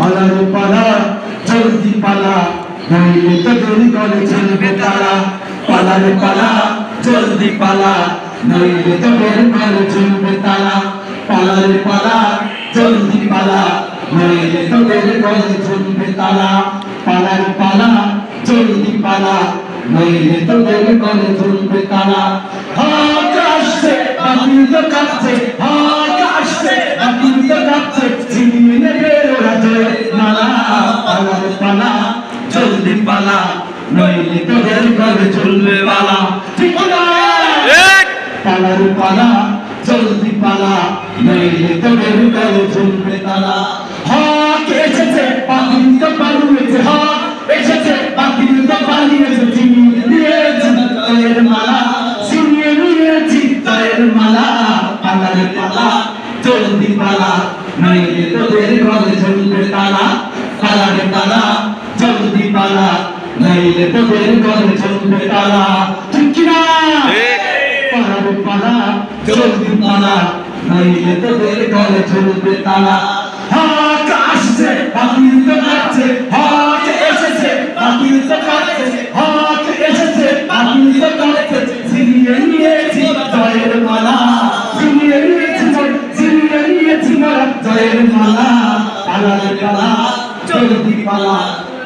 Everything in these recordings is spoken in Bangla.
পালা রে পালা, জলদি পালা নইলে তো দেরি করে চলবে তারা। পালা রে পালা, জলদি পালা নইলে তো দেরি করে চলবে তারা। পালা রে পালা, জলদি পালা নইলে তো দেরি করে চলবে তারা। পালা রে পালা, জলদি পালা নইলে তো দেরি করে চলবে তারা। হাত আসছে বাতিল তো কাঁপছে হাত নইলে তো দেরি করে চলবে পালা ঠিক না? পালা রে পালা জলদি পালা। নইলে তো দেরি করে চলবে তালা। হাত এসেছে বাতিল তো পালিয়েছে হাত এসেছে বাতিল তো পালিয়েছে। ছিনিয়ে নিয়েছে জয়ের মালা ছিনিয়ে নিয়েছি জয়ের মালা। পালা রে পালা জলদি পালা। নইলে তো দেরি করে চলবে তালা। পালা রে পালা জলদি পালা। নইলে তো দেরি করে চলবে তালা ঠিক কি না পালা জলদি পালা নইলে তো দেরি করে চলবে তালা হাত আসছে বাতিল তো কাটছে হাত এসেছে বাতিল তো কাটছে হাত এসেছে বাতিল তো কাটছে ছিনিয়ে নিয়েছি জয়ের মালা ছিনিয়ে নিয়েছি ছিনিয়ে নিয়েছি মালা জয়ের মালা পালা রে পালা জলদি পালা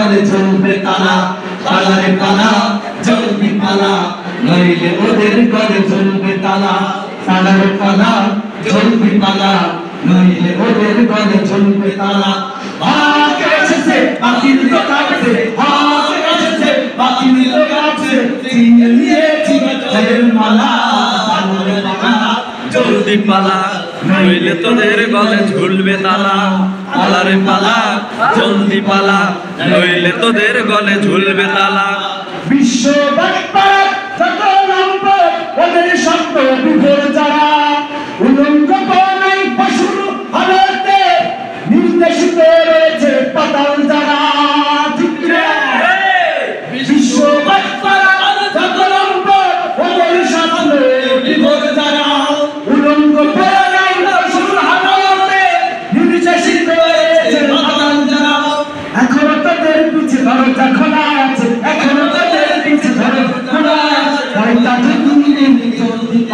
করে চলবে তালা পালারে পালা জলদি পালা নইলে ওদের করে চলবে তালা পালারে পালা জলদি পালা নইলে ওদের করে চলবে তালা। হাত এসেছে তো কাটছে হাত এসেছে, বাতিল তো কাটছে চিনে নিয়েছি জয়ের মালা পালারে পালা জলদি পালা। নইলে তোদের গলে ঝুলবে তালা পালারে পালা, জলদি পালা। নইলে তোদের গলে ঝুলবে তালা। বিশ্ব নির্দেশিত রয়েছে পাতাল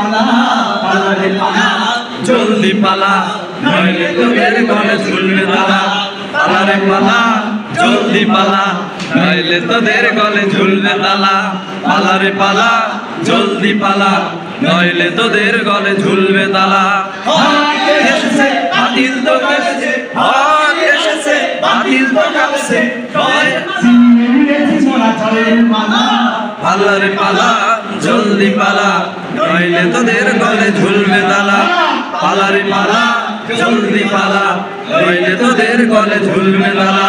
পালা পালা রে পালা জলদি পালা নইলে তোদের গলে ঝুলবে তালা পালা রে পালা জলদি পালা নইলে তোদের গলে ঝুলবে তালা পালা রে পালা জলদি পালা নইলে তোদের গলে ঝুলবে তালা এসেছে বাতিল তো হাত এসেছে বাতিল তো মালা পালা রে পালা জলদি পালা নইলে তোদের গলে ঝুলবে তালা। পালারে পালা জলদি পালা নইলে তোদের গলে ঝুলবে তালা।